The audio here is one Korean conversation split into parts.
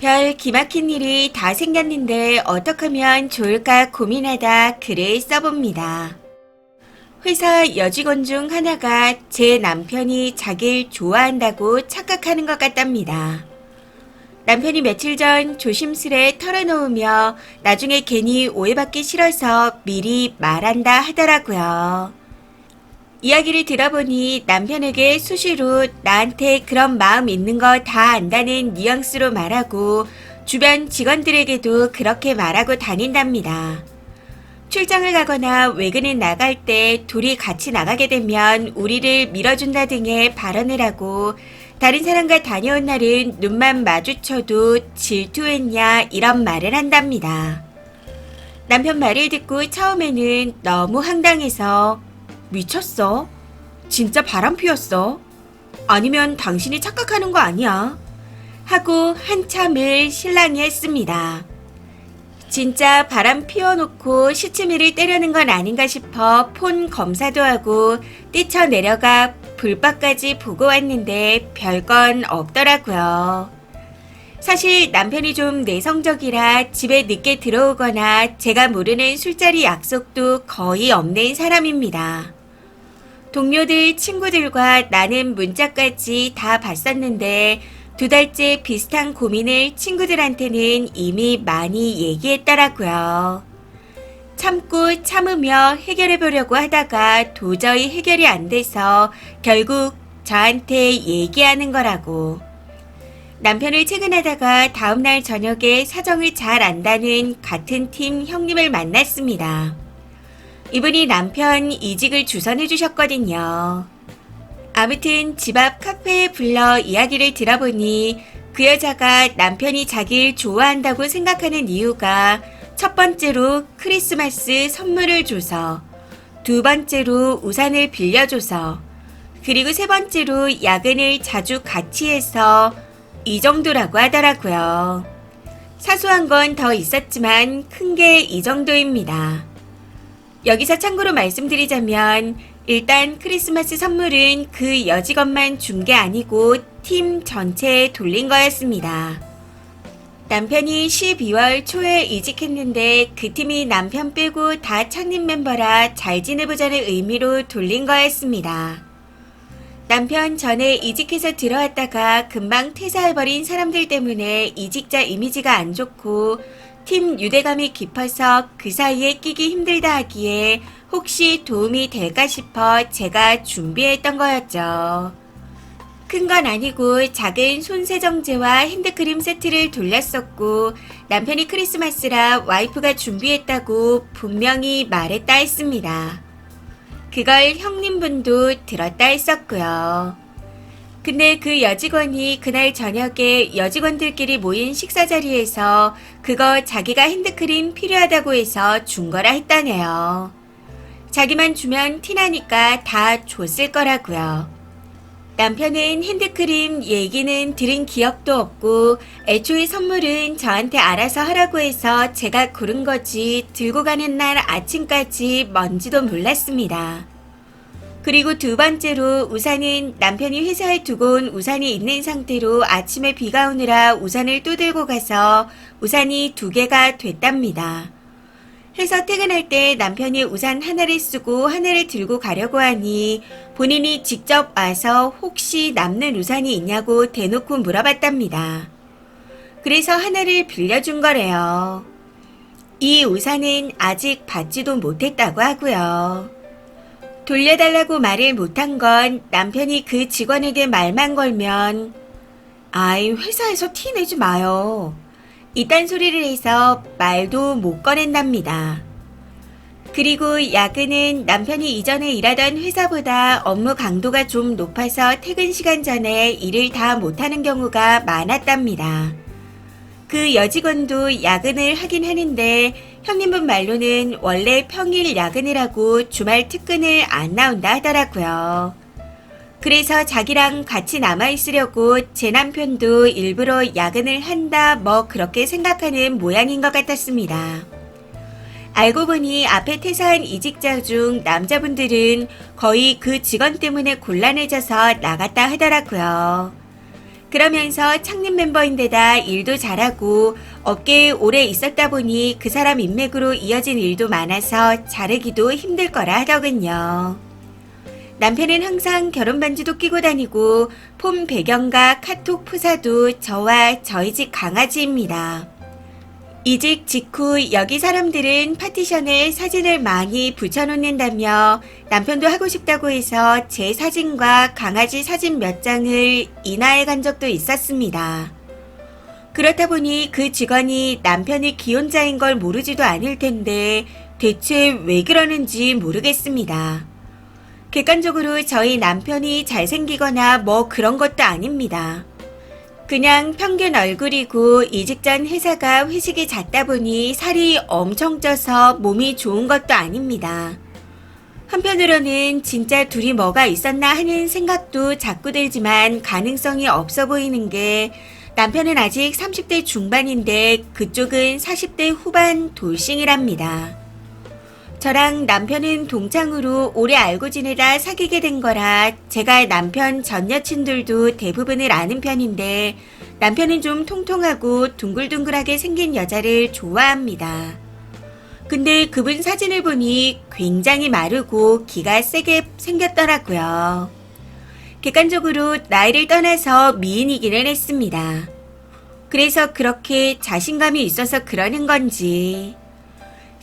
별 기막힌 일이 다 생겼는데 어떻게 하면 좋을까 고민하다 글을 써봅니다. 회사 여직원 중 하나가 제 남편이 자기를 좋아한다고 착각하는 것 같답니다. 남편이 며칠 전 조심스레 털어놓으며 나중에 괜히 오해받기 싫어서 미리 말한다 하더라고요. 이야기를 들어보니 남편에게 수시로 나한테 그런 마음 있는 거 다 안다는 뉘앙스로 말하고 주변 직원들에게도 그렇게 말하고 다닌답니다. 출장을 가거나 외근에 나갈 때 둘이 같이 나가게 되면 우리를 밀어준다 등의 발언을 하고 다른 사람과 다녀온 날은 눈만 마주쳐도 질투했냐 이런 말을 한답니다. 남편 말을 듣고 처음에는 너무 황당해서 미쳤어? 진짜 바람 피웠어? 아니면 당신이 착각하는 거 아니야? 하고 한참을 신랑이 했습니다. 진짜 바람 피워놓고 시치미를 때려는 건 아닌가 싶어 폰 검사도 하고 뛰쳐내려가 불바까지 보고 왔는데 별건 없더라고요. 사실 남편이 좀 내성적이라 집에 늦게 들어오거나 제가 모르는 술자리 약속도 거의 없는 사람입니다. 동료들, 친구들과 나는 문자까지 다 봤었는데 두 달째 비슷한 고민을 친구들한테는 이미 많이 얘기했더라고요. 참고 참으며 해결해 보려고 하다가 도저히 해결이 안 돼서 결국 저한테 얘기하는 거라고. 남편을 퇴근하다가 다음날 저녁에 사정을 잘 안다는 같은 팀 형님을 만났습니다. 이분이 남편 이직을 주선해 주셨거든요. 아무튼 집 앞 카페에 불러 이야기를 들어보니 그 여자가 남편이 자기를 좋아한다고 생각하는 이유가 첫 번째로 크리스마스 선물을 줘서, 두 번째로 우산을 빌려줘서, 그리고 세 번째로 야근을 자주 같이 해서 이 정도라고 하더라고요. 사소한 건 더 있었지만 큰 게 이 정도입니다. 여기서 참고로 말씀드리자면 일단 크리스마스 선물은 그 여직원만 준 게 아니고 팀 전체에 돌린 거였습니다. 남편이 12월 초에 이직했는데 그 팀이 남편 빼고 다 창립 멤버라 잘 지내보자는 의미로 돌린 거였습니다. 남편 전에 이직해서 들어왔다가 금방 퇴사해버린 사람들 때문에 이직자 이미지가 안 좋고 팀 유대감이 깊어서 그 사이에 끼기 힘들다 하기에 혹시 도움이 될까 싶어 제가 준비했던 거였죠. 큰 건 아니고 작은 손세정제와 핸드크림 세트를 돌렸었고 남편이 크리스마스라 와이프가 준비했다고 분명히 말했다 했습니다. 그걸 형님분도 들었다 했었고요. 근데 그 여직원이 그날 저녁에 여직원들끼리 모인 식사 자리에서 그거 자기가 핸드크림 필요하다고 해서 준 거라 했다네요. 자기만 주면 티나니까 다 줬을 거라고요. 남편은 핸드크림 얘기는 들은 기억도 없고 애초에 선물은 저한테 알아서 하라고 해서 제가 고른 거지 들고 가는 날 아침까지 뭔지도 몰랐습니다. 그리고 두 번째로 우산은 남편이 회사에 두고 온 우산이 있는 상태로 아침에 비가 오느라 우산을 또 들고 가서 우산이 두 개가 됐답니다. 해서 퇴근할 때 남편이 우산 하나를 쓰고 하나를 들고 가려고 하니 본인이 직접 와서 혹시 남는 우산이 있냐고 대놓고 물어봤답니다. 그래서 하나를 빌려준 거래요. 이 우산은 아직 받지도 못했다고 하고요. 돌려달라고 말을 못한 건 남편이 그 직원에게 말만 걸면 아이 회사에서 티 내지 마요. 이딴 소리를 해서 말도 못 꺼낸답니다. 그리고 야근은 남편이 이전에 일하던 회사보다 업무 강도가 좀 높아서 퇴근 시간 전에 일을 다 못하는 경우가 많았답니다. 그 여직원도 야근을 하긴 하는데 형님분 말로는 원래 평일 야근을 하고 주말 특근을 안 나온다 하더라고요. 그래서 자기랑 같이 남아있으려고 제 남편도 일부러 야근을 한다 뭐 그렇게 생각하는 모양인 것 같았습니다. 알고 보니 앞에 퇴사한 이직자 중 남자분들은 거의 그 직원 때문에 곤란해져서 나갔다 하더라고요. 그러면서 창립 멤버인데다 일도 잘하고 업계에 오래 있었다 보니 그 사람 인맥으로 이어진 일도 많아서 자르기도 힘들 거라 하더군요. 남편은 항상 결혼 반지도 끼고 다니고 폼 배경과 카톡 프사도 저와 저희 집 강아지입니다. 이직 직후 여기 사람들은 파티션에 사진을 많이 붙여놓는다며 남편도 하고 싶다고 해서 제 사진과 강아지 사진 몇 장을 인화해 간 적도 있었습니다. 그렇다 보니 그 직원이 남편이 기혼자인 걸 모르지도 않을 텐데 대체 왜 그러는지 모르겠습니다. 객관적으로 저희 남편이 잘생기거나 뭐 그런 것도 아닙니다. 그냥 평균 얼굴이고 이직 전 회사가 회식이 잦다 보니 살이 엄청 쪄서 몸이 좋은 것도 아닙니다. 한편으로는 진짜 둘이 뭐가 있었나 하는 생각도 자꾸 들지만 가능성이 없어 보이는 게 남편은 아직 30대 중반인데 그쪽은 40대 후반 돌싱이랍니다. 저랑 남편은 동창으로 오래 알고 지내다 사귀게 된 거라 제가 남편 전 여친들도 대부분을 아는 편인데 남편은 좀 통통하고 둥글둥글하게 생긴 여자를 좋아합니다. 근데 그분 사진을 보니 굉장히 마르고 기가 세게 생겼더라고요. 객관적으로 나이를 떠나서 미인이기는 했습니다. 그래서 그렇게 자신감이 있어서 그러는 건지.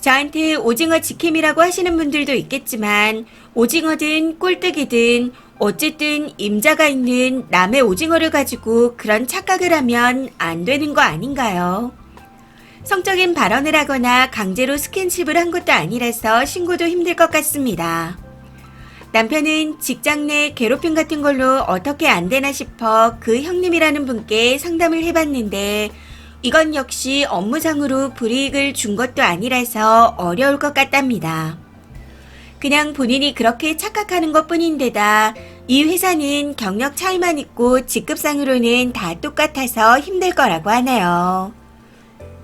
저한테 오징어 지킴이라고 하시는 분들도 있겠지만 오징어든 꼴뚜기든 어쨌든 임자가 있는 남의 오징어를 가지고 그런 착각을 하면 안 되는 거 아닌가요? 성적인 발언을 하거나 강제로 스킨십을 한 것도 아니라서 신고도 힘들 것 같습니다. 남편은 직장 내 괴롭힘 같은 걸로 어떻게 안 되나 싶어 그 형님이라는 분께 상담을 해봤는데 이건 역시 업무상으로 불이익을 준 것도 아니라서 어려울 것 같답니다. 그냥 본인이 그렇게 착각하는 것 뿐인데다 이 회사는 경력 차이만 있고 직급상으로는 다 똑같아서 힘들 거라고 하네요.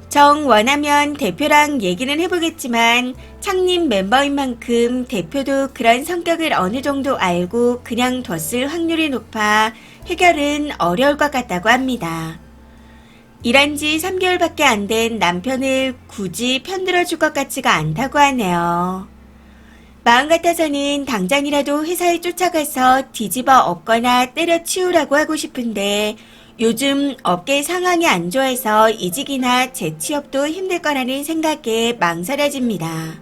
정 원하면 대표랑 얘기는 해보겠지만 창립 멤버인 만큼 대표도 그런 성격을 어느 정도 알고 그냥 뒀을 확률이 높아 해결은 어려울 것 같다고 합니다. 일한 지 3개월밖에 안 된 남편을 굳이 편들어 줄 것 같지가 않다고 하네요. 마음 같아서는 당장이라도 회사에 쫓아가서 뒤집어 엎거나 때려치우라고 하고 싶은데 요즘 업계 상황이 안 좋아서 이직이나 재취업도 힘들 거라는 생각에 망설여집니다.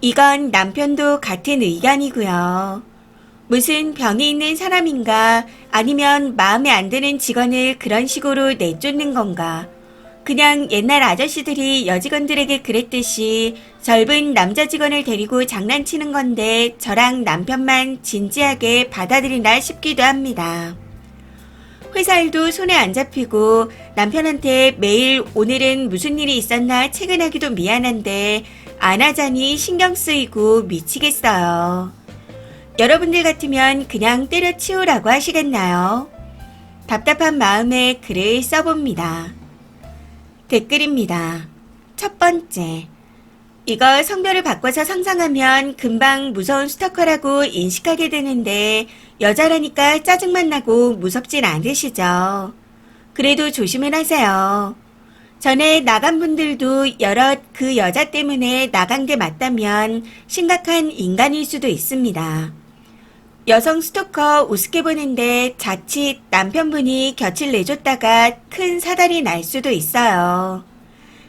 이건 남편도 같은 의견이고요. 무슨 병이 있는 사람인가 아니면 마음에 안 드는 직원을 그런 식으로 내쫓는 건가. 그냥 옛날 아저씨들이 여직원들에게 그랬듯이 젊은 남자 직원을 데리고 장난치는 건데 저랑 남편만 진지하게 받아들이나 싶기도 합니다. 회사 일도 손에 안 잡히고 남편한테 매일 오늘은 무슨 일이 있었나 체근하기도 미안한데 안 하자니 신경 쓰이고 미치겠어요. 여러분들 같으면 그냥 때려치우라고 하시겠나요? 답답한 마음에 글을 써봅니다. 댓글입니다. 첫 번째. 이거 성별을 바꿔서 상상하면 금방 무서운 스토커라고 인식하게 되는데 여자라니까 짜증만 나고 무섭진 않으시죠? 그래도 조심을 하세요. 전에 나간 분들도 여럿 그 여자 때문에 나간 게 맞다면 심각한 인간일 수도 있습니다. 여성 스토커 우습게 보는데 자칫 남편분이 곁을 내줬다가 큰 사달이 날 수도 있어요.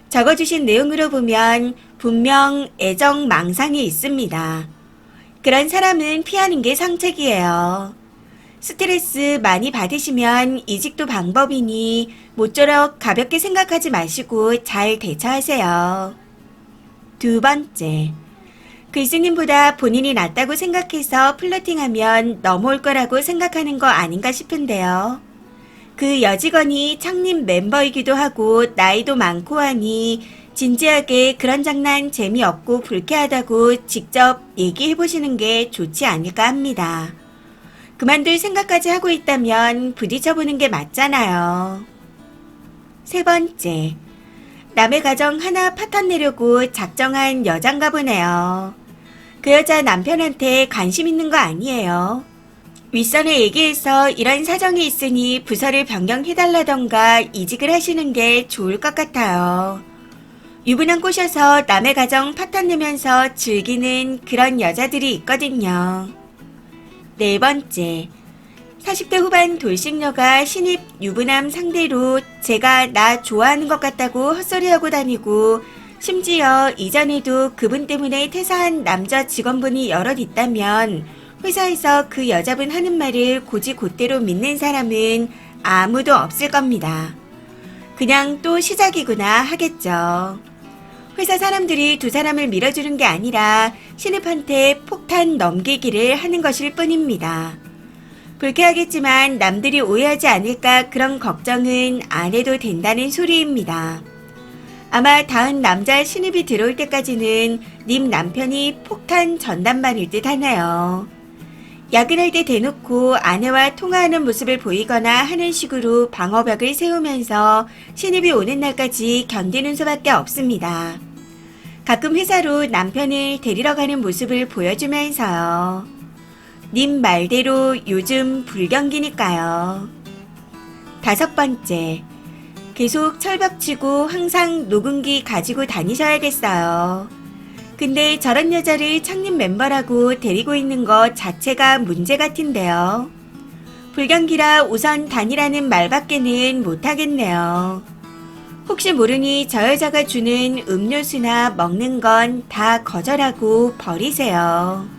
적어주신 내용으로 보면 분명 애정 망상이 있습니다. 그런 사람은 피하는 게 상책이에요. 스트레스 많이 받으시면 이직도 방법이니 모쪼록 가볍게 생각하지 마시고 잘 대처하세요. 두 번째. 글쓰님보다 본인이 낫다고 생각해서 플러팅하면 넘어올 거라고 생각하는 거 아닌가 싶은데요. 그 여직원이 창립 멤버이기도 하고 나이도 많고 하니 진지하게 그런 장난 재미없고 불쾌하다고 직접 얘기해 보시는 게 좋지 않을까 합니다. 그만둘 생각까지 하고 있다면 부딪혀 보는 게 맞잖아요. 세 번째. 남의 가정 하나 파탄 내려고 작정한 여잔가 보네요. 그 여자 남편한테 관심 있는 거 아니에요. 윗선에 얘기해서 이런 사정이 있으니 부서를 변경해달라던가 이직을 하시는 게 좋을 것 같아요. 유부남 꼬셔서 남의 가정 파탄 내면서 즐기는 그런 여자들이 있거든요. 네 번째. 40대 후반 돌싱녀가 신입 유부남 상대로 제가 나 좋아하는 것 같다고 헛소리하고 다니고 심지어 이전에도 그분 때문에 퇴사한 남자 직원분이 여럿 있다면 회사에서 그 여자분 하는 말을 고지 곧대로 믿는 사람은 아무도 없을 겁니다. 그냥 또 시작이구나 하겠죠. 회사 사람들이 두 사람을 밀어주는 게 아니라 신입한테 폭탄 넘기기를 하는 것일 뿐입니다. 불쾌하겠지만 남들이 오해하지 않을까 그런 걱정은 안 해도 된다는 소리입니다. 아마 다음 남자 신입이 들어올 때까지는 님 남편이 폭탄 전담반일 듯 하네요. 야근할 때 대놓고 아내와 통화하는 모습을 보이거나 하는 식으로 방어벽을 세우면서 신입이 오는 날까지 견디는 수밖에 없습니다. 가끔 회사로 남편을 데리러 가는 모습을 보여주면서요. 님 말대로 요즘 불경기니까요. 다섯 번째. 계속 철벽치고 항상 녹음기 가지고 다니셔야겠어요. 근데 저런 여자를 창립 멤버라고 데리고 있는 것 자체가 문제 같은데요. 불경기라 우선 다니라는 말밖에는 못하겠네요. 혹시 모르니 저 여자가 주는 음료수나 먹는 건 다 거절하고 버리세요.